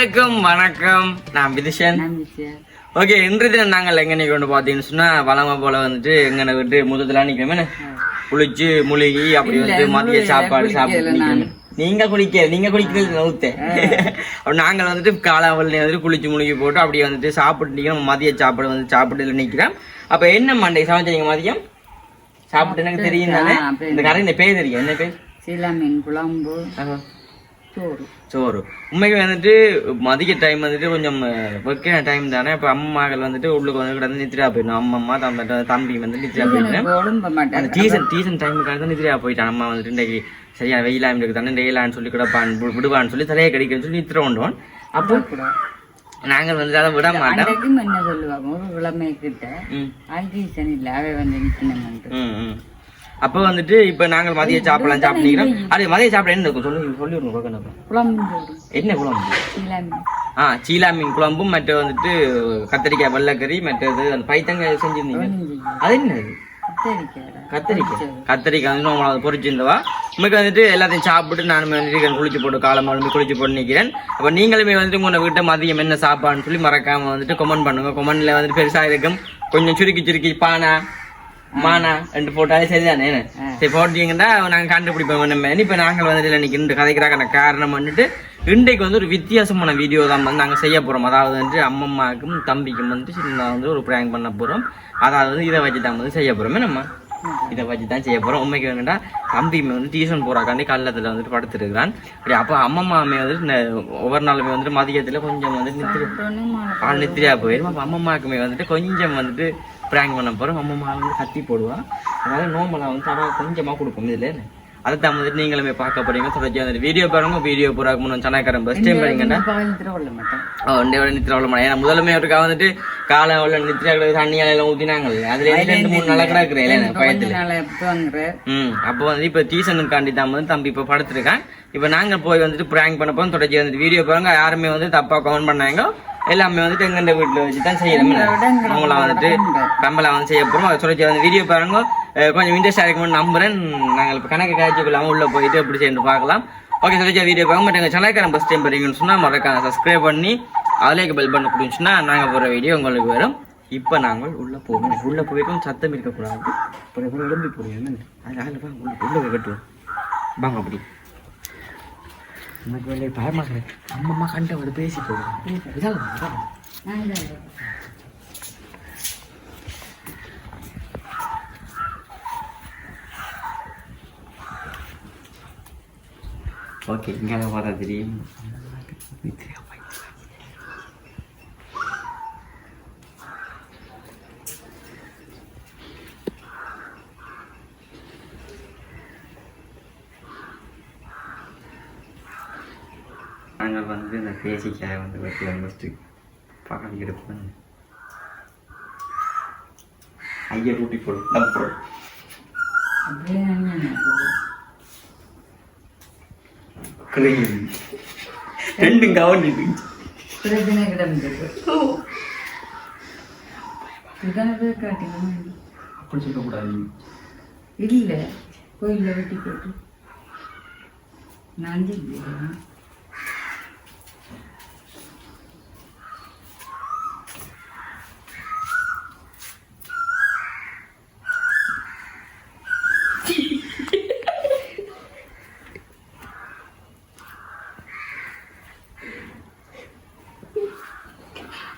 அனைவருக்கும் வணக்கம். நான் விதிஷன். ஓகே இன்று தினம் நாங்கள் எங்கனை கொண்டு பார்த்தீங்கன்னு சொன்னா வளமை போல வந்துட்டு எங்கனை விட்டு முதல்ல நிக்கிறோமே குளிச்சு முழுகி அப்படி வந்து மதிய சாப்பாடு சாப்பிட்டு. நீங்க குளிக்க நீங்க குளிக்கிறது நவுத்த நாங்கள் வந்துட்டு காலாவல் வந்துட்டு குளிச்சு முழுகி போட்டு அப்படியே வந்துட்டு சாப்பிட்டு நிக்கிறோம் மதிய சாப்பாடு வந்து சாப்பிட்டு நிக்கிறோம். அப்ப என்ன மண்டை சமைச்சீங்க மதியம்? சாப்பிட்டு எனக்கு தெரியும் தானே? இந்த கரை இந்த பேர் தெரியும். என்ன பேர்? சில மீன் குழம்பு. சோறு. சோறு. உண்மைக்கு வந்துட்டு மதிய டைம் வந்துட்டு கொஞ்சம் வைக்கிற டைம் தானே. இப்போ அம்மாக்கள் வந்துட்டு உள்ளுக்கு வந்து கிடந்து நித்ரா போயிடணும். அம்மா தம்பி தம்பி வந்து நித்ரா போயிட்டேன் சீசன் சீசன் டைமுக்காக தான் நித்ரா போயிட்டான். அம்மா வந்துட்டு இன்றைக்கு சரியா வெயிலா இருக்கு தானே டெய்லான்னு சொல்லி கிடப்பான் விடுவான்னு சொல்லி தலையை கடிக்கன்னு சொல்லி நித்திர கொண்டுவோம் அப்போ நாங்கள் வந்து அதை விட மாட்டோம். என்ன சொல்லுவாங்க? ஒரு கிழமை கிட்ட ஆல்டீசன் இல்ல அவை வந்து நிக்கணும்ட்டு ம் ம். அப்போ வந்துட்டு இப்போ நாங்கள் மதிய சாப்பிடலாம் சாப்பிட்டுக்கிறோம் அது மதிய சாப்பிட என்ன இருக்கும்? சொல்லி சொல்லி விடுங்க பார்க்கணும் குழம்பு சோறு என்ன குழம்பு? ஆ சீலா மீன் குழம்பும் மற்ற வந்துட்டு கத்திரிக்காய் வெள்ளைக்கறி மற்றது அந்த பைத்தங்காய் செஞ்சிருந்தீங்க. அது என்னது? கத்தரிக்காய். கத்திரிக்காய். வந்து நம்மளால பொறிச்சிருந்தவா? உங்களுக்கு வந்துட்டு எல்லாத்தையும் சாப்பிட்டு நானும் வந்துட்டு குளிச்சு போட்டு காலம் மறுபடியும் குளிச்சு போட்டு நிற்கிறேன் அப்போ நீங்களுமே வந்துட்டு உங்களை வீட்டை மதியம் என்ன சாப்பாடுன்னு சொல்லி மறக்காம வந்துட்டு கமெண்ட் பண்ணுங்க. கமெண்ட்ல வந்துட்டு பெருசா இருக்கும். கொஞ்சம் சுருக்கி சுருக்கி பானா மானா ரெண்டு போட்டாலே சரிதானே? சரி போட்டீங்கன்னா நாங்க கண்டுபிடிப்போம் நம்ம. இப்போ நாங்கள் வந்துட்டு இன்னைக்கு இன்று கதைக்கிறாங்க காரணம் வந்துட்டு இன்றைக்கு வந்து ஒரு வித்தியாசமான வீடியோ தான் வந்து நாங்கள் செய்ய போறோம். அதாவது வந்து அம்மம்மாக்கும் தம்பிக்கும் வந்து சின்ன வந்து ஒரு ப்ராங்க் பண்ண போறோம். அதாவது வந்து இதை வச்சு தான் வந்து செய்ய போறோமே. நம்ம இதை வச்சு தான் செய்ய போறோம். உண்மைக்கு வேணும்டா தம்பி வந்து டியூஷன் போறாக்காண்டி கல்லத்துல வந்துட்டு படுத்துருக்கிறான். அப்படி அப்போ அம்மம்மாமே வந்துட்டு ஒவ்வொரு நாளுமே வந்துட்டு மதியத்துல கொஞ்சம் வந்து நித்திர ஆள் நித்திரியா போயிடும் அப்போ அம்மம்மாக்குமே வந்துட்டு கொஞ்சம் வந்துட்டு ப்ராங்க் பண்ண போறோம். அம்மம்மா வந்து கத்தி போடுவா. அதனால நோம்பலா வந்து தரா கொஞ்சமா கொடுக்கும் இதுல அதை தான் நீங்களுமே பார்க்க போறீங்க. தொடர்ச்சி வீடியோ பாருங்க. வீடியோ போறாக்கு முன்னாடி சனாக்காரன் பஸ் டைம் பாருங்கன்னா மாட்டேன். ஒன்றே நித்திர விட மாட்டேன். ஏன்னா முதலுமே ஒருக்கா வந்துட்டு காலை உள்ள நித்திரா தண்ணி எல்லாம் ஊத்தினாங்க அதுல ரெண்டு மூணு நாளா இல்லையா கொஞ்ச பயத்துல. ம் அப்போ வந்து இப்போ டியூஷனுக்காண்டி தான் வந்து தம்பி இப்போ படுத்துருக்கான். இப்போ நாங்கள் போய் வந்துட்டு ப்ராங்க் பண்ண போகிறோம் தொடர்ச்சி வந்துட்டு வீடியோ பாருங்க. யாருமே வந்து தப்பாக கமெண்ட் பண்ணாங்க. எல்லாமே வந்துட்டு எங்கண்ட வீட்டில் வச்சு தான் செய்யணும் அவங்கள வந்துட்டு கம்பலா வந்து செய்ய போகிறோம் அதை தொடர்ச்சி வந்து வீடியோ பாருங்க. கொஞ்சம் இன்ட்ரெஸ்டாக இருக்கும்னு நம்புறேன். நாங்கள் இப்போ கணக்கு காய்ச்சி கொள்ளாமல் உள்ளே போயிட்டு எப்படி செய்யணும் பார்க்கலாம். ஓகே தொடர்ச்சி வீடியோ பாருங்க. பட் எங்கள் சேனல்காரன் ஃபஸ்ட் டைம் போறீங்கன்னு சொன்னால் மறக்காம சப்ஸ்கிரைப் பண்ணி அதிலே பெல் பண்ண கொடுச்சுன்னா நாங்கள் போகிற வீடியோ உங்களுக்கு வரும். இப்போ நாங்கள் உள்ளே போகணும் உள்ளே போயிட்டும் சத்தம் இருக்கக்கூடாது. எழும்பி போடுவோம் அதனால வாங்க உள்ள உள்ள போய் கட்டுவோம். வாங்க அப்படி. எனக்கு வெளியே பயமாக்குறேன் அம்மம்மா கண்ட ஒரு பேசி போடுவோம். ஓகே இங்கே பார்த்தா தெரியும் நாங்கள் வந்து இந்த பேசிக்காய் வந்து வெட்டில ஃபஸ்ட்டு பாடி எடுப்போம் ஐயா ஊட்டி போடும் போடும் ரெண்டும் கவனிட்டு அப்படி சொல்லக்கூடாது. இல்ல கோயில்ல வெட்டி போட்டு. நான்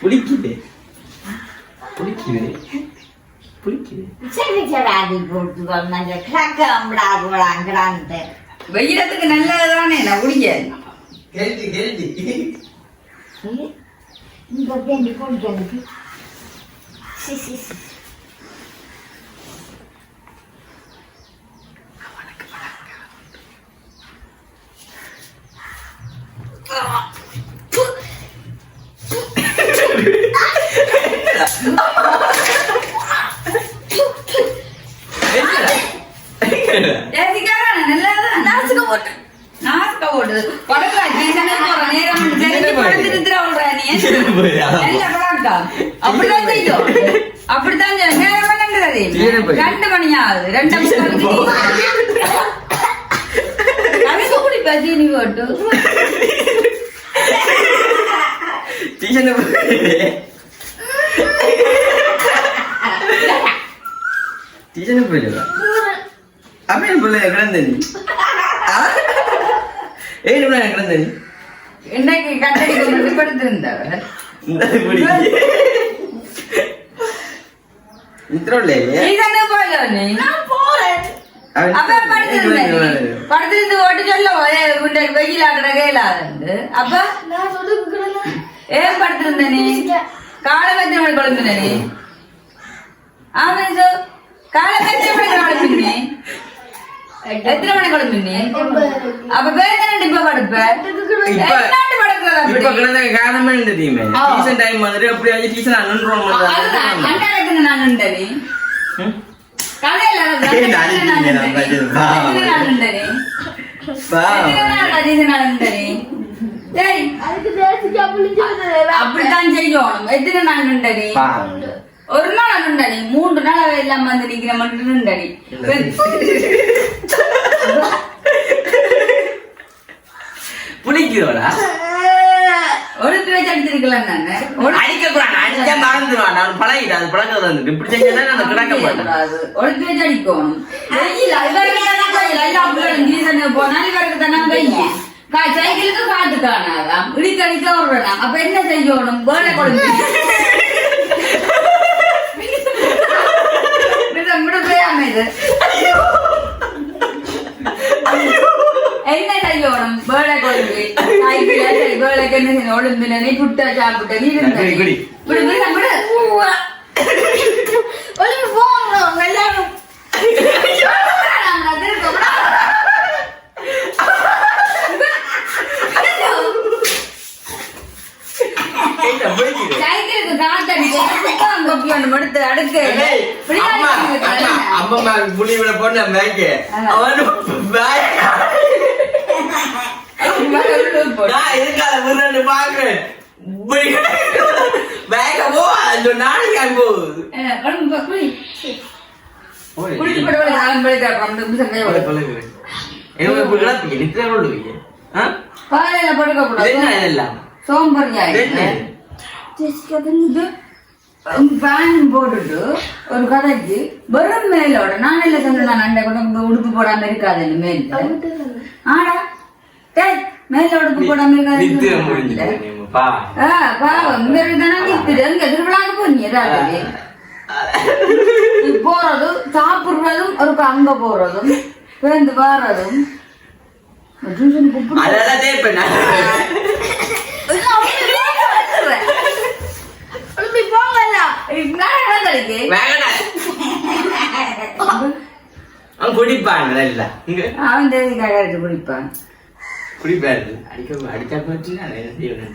புளிக்குது. புளிக்குது. புளிக்குது. வெயிலத்துக்கு நல்லதுதானே நான் குடிக்க ஹெல்தி ஹெல்தி. ஜெசிகாரா நல்லதான் நாசுக்க போட்டு நாசுக்க போட்டு படத்துல ஜெயிசனே போற நேரம் தெரிஞ்சு படத்து நிறுத்துற விடுற நீ நல்ல பழக்கம் அப்படிதான். ரெண்டு மணி ஆகுது ரெண்டு மணி கணக்கு குடிப்பா சீனி போட்டு. டியூஷன் போயிடுவா. என் பிள்ளை கிடந்த நீ ஏழு பிள்ளை கிடந்த நீ இன்னைக்கு கட்டடி கொண்டு படுத்திருந்தவர் இந்த குடி. இத்தரோல ஜெயிசனே போயில நீ? அப்ப படுத்திருந்தேன் படுத்திருந்து ஓட்டு சொல்ல வெயில் ஆடுற கையிலாது அப்ப? ஏன் படுத்திருந்த நீ? காலை எத்தனை மணி குழம்புன நீ? ஆமா சோ காலை எத்தனை மணி குழம்பு அப்ப பேர் இப்ப படுப்ப இப்ப- அப்படி கிடந்த காரணமே இந்த ஆ. டியூஷன் டைம் வந்துட்டு நான் நான் நான் பார்த்தது. வா, வா. அப்படித்தான் செய்யணும் எத்தனை நாள் நின்றடி ஒரு நாள் நின்றடி மூன்று நாள் எல்லாம் வந்து நிக்கிற மட்டும் நின்றடி புளிக்குதோடா ஒழுத்து வச்சு அடிச்சிருக்கலாம் நானு. அடிக்க கூடாது அடிச்சா மறந்துடுவான் நான் பழகிட்டேன் அது பழக்கம் வந்துட்டு இப்படி செஞ்சா நான் கிடக்க மாட்டேன். ஒழுத்து வச்சு அடிக்கணும் போனால் இவருக்கு தானே சைக்கிளுக்கு காத்து காணாதாம். இடிக்க அடிக்க விடுறான் அப்ப என்ன செய்யணும்? வேலை கொடுத்து இது என்ன செய்யணும் சைக்கிள் சரி வேலைக்கு என்ன செய்யணும் ஒழும்பின நீ புட்ட சாப்பிட்ட நீ இருந்த குடி, குடி. விடு விடு விடு ஒழுங்கு போங்க எல்லாரும் நாங்க திரும்ப ஏய்டா, புளிக்குது. சைக்கிளுக்கு கொப்பி ஒன்று எடுத்து அடுக்கு ஏய், அம்மா, புளி விட போன பேக்கு அவன் நான் இருக்காத முன்னாடி பாக்குறேன். பேக்க போ அந்த நாளைக்கு அங்க போகுது குளிச்சு போட்டு? காலையில படுக்க கூடாது என்ன இதெல்லாம்? சோம்பறியா இது என்ன? பேன் போட்டுட்டு ஒரு கதைக்கு வெறும் மேலோட. நான் இல்ல சொன்னேன் நான் அண்டை கூட இந்த உடுப்பு போடாம இருக்காது மேல ஆடா. டேய் மேல உடுப்பு போடாம இருக்காது. பாவம் இந்த தானே நித்துடு அங்க திருவிழாக்கு போனீங்க போறதும் சாப்பிடுறதும் ஒரு அங்க போறதும் பேருந்து வாரதும். டியூஷன் அவன் குடிப்பான். இங்க அவன் எடுத்து குடிப்பான் குடிப்பாரு. அடிக்க அடிச்சா போச்சு, நான் என்ன செய்வேன்?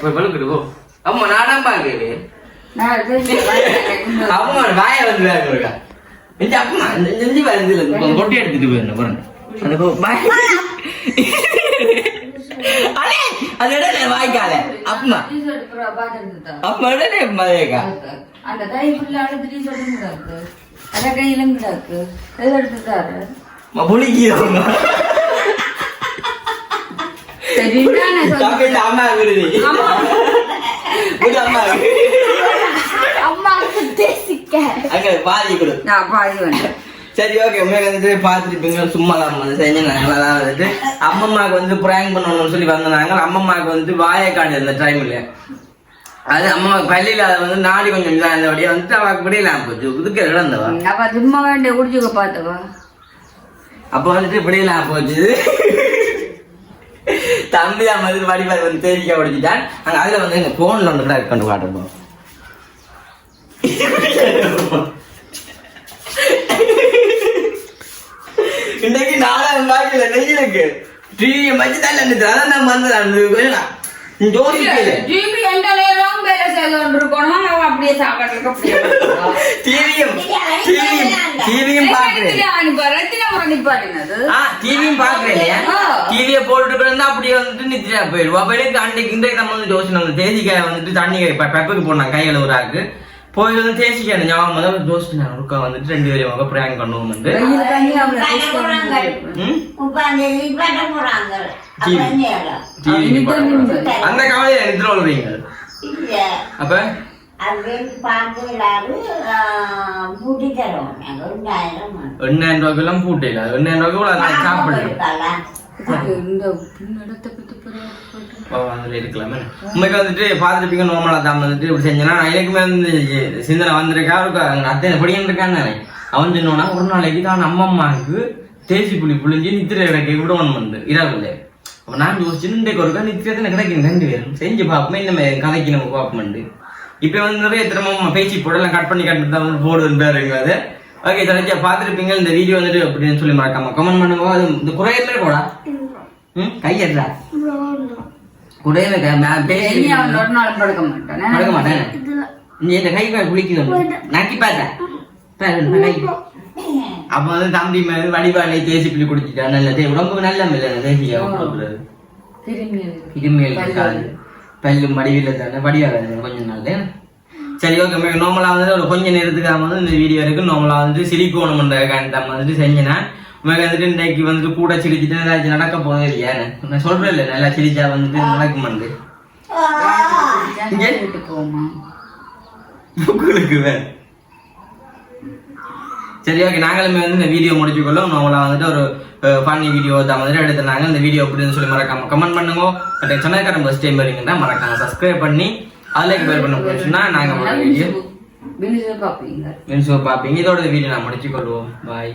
போய் பழுக்கிட்டு போ. அம்மா நானா பாக்குது நான் தேதி- அம்மா வாய வந்து இருக்கா அம்மா நெஞ்சு வருது இல்ல கொட்டி எடுத்துட்டு போயிருந்தேன் அந்த அது இடல வாய்க்கால தான். அம்மா இடலே மதேக்கா அந்த கை t-shirt ம் கிடக்கு. அரை கையிலும் கிடக்கு. எதை எடுத்து தாரு? புளிக்கிறோம் சரி, அம்மா அம்மா அங்க பாதி கொடு நான் பாதி வேண்டேன். சரி ஓகே உங்களுக்கு வந்துட்டு பார்த்துருப்பீங்க சும்மா தான் வந்து செஞ்சு நாங்களா தான் வந்துட்டு. அம்மம்மாவுக்கு வந்து ப்ராங்க் பண்ணணும்னு சொல்லி வந்தாங்க அம்மம்மாவுக்கு வந்து வாழைக்காடு இந்த டைம்ல அது அம்மாவுக்கு பள்ளியில அதை வந்து நாடி கொஞ்சம் இதாக இருந்தபடியே வந்துட்டு அவளுக்கு விடையிலாம் போச்சு இதுக்கு இழந்தவா அப்ப சும்மா வேண்டிய குடிச்சுக்க பார்த்தவா? அப்போ வந்துட்டு விடையிலாம் போச்சு தம்பி தான் வந்து வந்து தேடிக்க உடைச்சிட்டான் அங்க அதுல வந்து எங்க போன்ல ஒன்று கூட கொண்டு காட்டுறோம் இன்னைக்கு நாலாயிரம் பாக்கில நெய்யிலுக்கு டிவியை வச்சு தான் நினைச்சு அதான் நான் ஜிபி எந்த நேரம் வேலை அப்படியே சாப்பாட்டுக்கு அப்படியே படுத்துவா. டிவியும் பாக்குறேன்? ஆ டிவியும் பாக்குறேன். டிவியை போட்டுட்டு இருந்தா அப்படியே வந்துட்டு நித்திரா போயிடுவா. அப்ப எனக்கு அன்னைக்கு இன்றைக்கு நம்ம வந்து யோசனை வந்து தேசிக்காய் வந்துட்டு தண்ணி இப்ப பெப்புக்கு போனாங்க கையில ஒரு ஆக்கு. போய் வந்து தேசிக்காய் ஞாபகம் வந்து யோசிச்சு நான் ஒருக்கா வந்துட்டு ரெண்டு பேரும் பிராங்க் பண்ணுவோம் வந்து. அந்த கவலையை நித்திர வருவீங்க. அப்ப. எண்ணாயிரம் ரூபாய்க்கு எல்லாம் பூட்டு இல்ல. எண்ணாயிரம் ரூபாய்க்கு நான் இருக்கலாமே உண்மைக்கு வந்துட்டு பார்த்துருப்பீங்க நோமலா தான் வந்துட்டு இப்படி செஞ்சேன்னா எனக்குமே வந்து சிந்தனை வந்திருக்கா அவருக்கு அத்தை அத்தனை படிக்கணும் இருக்கான்னு அவன் சொன்னோன்னா ஒரு நாளைக்கு தான் நம்ம அம்மாவுக்கு தேசி புளி புளிஞ்சு நித்திரை கிடைக்க விடணும் வந்து. இரவுல. அப்போ நான் யோசிச்சு இன்றைக்கு ஒருக்கா நித்திரை தானே கிடைக்கும் ரெண்டு பேரும். செஞ்சு பார்ப்போமே இந்த மாதிரி கதைக்கு நம்ம பார்ப்போம்ண்டு இப்போ வந்து நிறைய திரும்ப பேச்சு போடலாம் கட் பண்ணி கட் தான் போடுதுன்றாருங்க அது. ஓகே தலைச்சா பார்த்துருப்பீங்க இந்த வீடியோ வந்துட்டு அப்படின்னு சொல்லி மறக்காம கமெண்ட் பண்ணுங்க. அது இந்த குறையமே போடா. ம் ஒரு நாள் படுக்க மாட்டானே. படுக்க மாட்டேன். நீ இந்த கை கால் குளிக்குது. நக்கி பார்த்தேன் பாரு, அப்ப வந்து தம்பி மேல வடிவாளை தேசி புளி குடிச்சிட்டா நல்ல தே உடம்புக்கு நல்ல இல்லை தேசியா கொடுக்குறது திரும்பி இருமையில் இருக்காது பல்லும் வடிவில் தானே வடிவாக கொஞ்சம் நாள். சரி ஓகே மேம் நார்மலாக வந்து ஒரு கொஞ்சம் நேரத்துக்கு நம்ம வந்து இந்த வீடியோ இருக்குது நார்மலாக வந்து சிரிக்கணும்ன்ற காரணம் வந்துட்டு செஞ்சேன்னா மேலே வந்துட்டு இன்றைக்கு வந்துட்டு கூட சிரிச்சிட்டு ஏதாச்சும் நடக்க போதே இல்லையா? நான் சொல்கிறேன் இல்லை நல்லா சிரிச்சா வந்துட்டு நடக்கும் வந்து சரி ஓகே நாங்களுமே வந்து இந்த வீடியோ முடிச்சுக்கொள்ளும். நம்மளை வந்துட்டு ஒரு ஃபன்னி வீடியோ தான் வந்துட்டு எடுத்துனாங்க இந்த வீடியோ எப்படின்னு சொல்லி மறக்காம கமெண்ட் பண்ணுங்க. பட் சொன்னக்காரன் ஃபஸ்ட் டைம் வரீங்கன்னா மறக்காம சப்ஸ்கிரைப் பண்ணி அதில் பேர் பண்ண போச்சுன்னா நாங்கள் வீடியோ பார்ப்பீங்க. இதோட வீடியோ நான் முடிச்சுக்கொள்வோம் பாய்